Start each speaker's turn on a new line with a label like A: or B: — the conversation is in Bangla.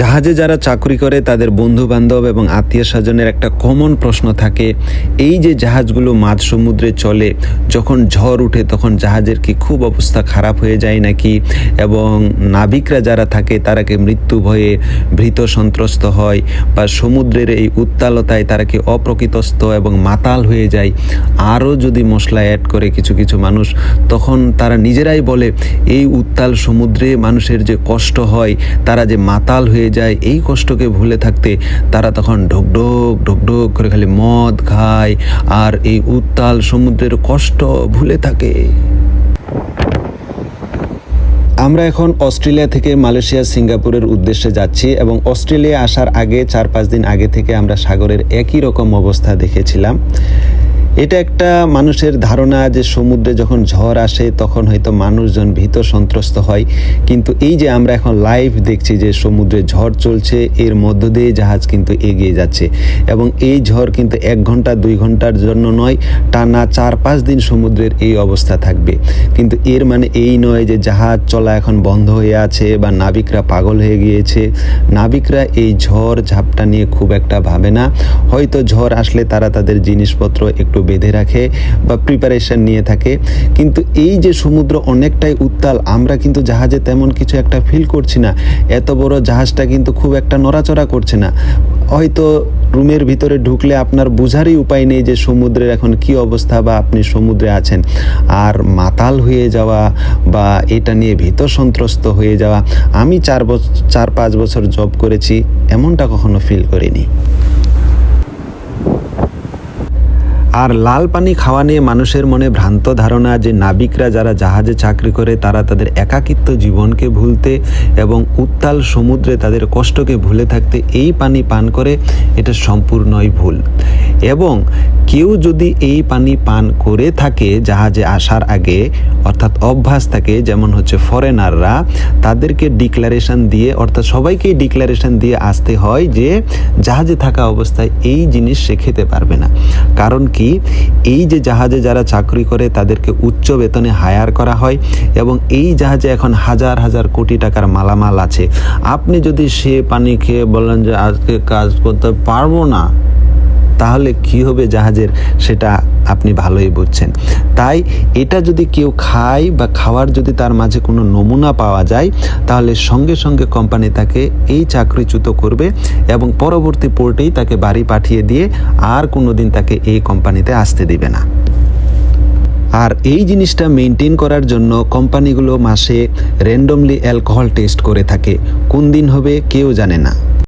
A: জাহাজে যারা চাকরি করে, তাদের বন্ধু বান্ধব এবং আত্মীয় স্বজনের একটা কমন প্রশ্ন থাকে, এই যে জাহাজগুলো মাঝ সমুদ্রে চলে, যখন ঝড় উঠে তখন জাহাজের কি খুব অবস্থা খারাপ হয়ে যায় নাকি? এবং নাবিকরা যারা থাকে, তারা কি মৃত্যু ভয়ে ভীত সন্ত্রস্ত হয়? বা সমুদ্রের এই উত্তালতায় তারা কি অপ্রকৃতস্থ এবং মাতাল হয়ে যায়? আরও যদি মশলা অ্যাড করে কিছু কিছু মানুষ, তখন তারা নিজেরাই বলে, এই উত্তাল সমুদ্রে মানুষের যে কষ্ট হয়, তারা যে মাতাল হয়ে যায়, এই কষ্টকে ভুলে থাকতে তারা তখন ঢোকঢোক ঢোকঢোক করে খালি মদ খায় আর এই উত্তাল সমুদ্রের কষ্ট ভুলে থাকে। আমরা এখন অস্ট্রেলিয়া থেকে মালয়েশিয়া, সিঙ্গাপুরের উদ্দেশ্যে যাচ্ছি এবং অস্ট্রেলিয়া আসার আগে চার পাঁচ দিন আগে থেকে আমরা সাগরের একই রকম অবস্থা দেখেছিলাম। এটা একটা মানুষের ধারণা যে সমুদ্রে যখন ঝড় আসে, তখন হয়তো মানুষজন ভীত সন্ত্রস্ত হয়। কিন্তু এই যে আমরা এখন লাইভ দেখছি যে সমুদ্রে ঝড় চলছে, এর মধ্য দিয়ে জাহাজ কিন্তু এগিয়ে যাচ্ছে। এবং এই ঝড় কিন্তু এক ঘণ্টা, দুই ঘণ্টার জন্য নয়, টানা চার, পাঁচ দিন সমুদ্রের এই অবস্থা থাকবে। কিন্তু এর মানে এই নয় যে জাহাজ চলা এখন বন্ধ হয়ে আছে বা নাবিকরা পাগল হয়ে গিয়েছে। নাবিকরা এই ঝড় ঝাপটা নিয়ে খুব একটা ভাবে না। হয়তো ঝড় আসলে তারা তাদের জিনিসপত্র একটু বেঁধে রাখে বা প্রিপারেশন নিয়ে থাকে। কিন্তু এই যে সমুদ্র অনেকটাই উত্তাল, আমরা কিন্তু জাহাজে তেমন কিছু একটা ফিল করছি না। এত বড় জাহাজটা কিন্তু খুব একটা নড়াচড়া করছে না। হয়তো রুমের ভিতরে ঢুকলে আপনার বোঝারই উপায় নেই যে সমুদ্রের এখন কি অবস্থা বা আপনি সমুদ্রে আছেন। আর মাতাল হয়ে যাওয়া বা এটা নিয়ে ভীত সন্ত্রস্ত হয়ে যাওয়া, আমি চার বছর চার পাঁচ বছর জব করেছি, এমনটা কখনো ফিল করিনি। আর লাল পানি খাওয়া নিয়ে মানুষের মনে ভ্রান্ত ধারণা যে নাবিকরা যারা জাহাজে চাকরি করে, তারা তাদের একাকিত্ব জীবনকে ভুলতে এবং উত্তাল সমুদ্রে তাদের কষ্টকে ভুলে থাকতে এই পানি পান করে, এটা সম্পূর্ণই ভুল। এবং কেউ যদি এই পানি পান করে থাকে জাহাজে আসার আগে, অর্থাৎ অভ্যাস থাকে, যেমন হচ্ছে ফরেনাররা তাদেরকে ডিক্লারেশন দিয়ে, অর্থাৎ সবাইকেই ডিক্লারেশন দিয়ে আসতে হয় যে জাহাজে থাকা অবস্থায় এই জিনিস সে খেতে পারবে না। কারণ কি? এই যে জাহাজে যারা চাকরি করে, তাদেরকে উচ্চ বেতনে হায়ার করা হয় এবং এই জাহাজে এখন হাজার হাজার কোটি টাকার মালামাল আছে। আপনি যদি সে পানি খেয়ে বলেন যে, আজকে কাজ করতে পারব না তাহলে কি হবে জাহাজের? সেটা আপনি ভালোই বুঝছেন। তাই এটা যদি কেউ খায় বা খাওয়ার যদি তার মাঝে কোনো নমুনা পাওয়া যায়, তাহলে সঙ্গে সঙ্গে কোম্পানি তাকে এই চাকরিচ্যুত করবে এবং পরবর্তী পোর্টেই তাকে বাড়ি পাঠিয়ে দিয়ে আর কোনো দিন তাকে এই কোম্পানিতে আসতে দিবে না। আর এই জিনিসটা মেনটেন করার জন্য কোম্পানিগুলো মাসে র্যান্ডমলি অ্যালকোহল টেস্ট করে থাকে। কোন দিন হবে কেউ জানে না।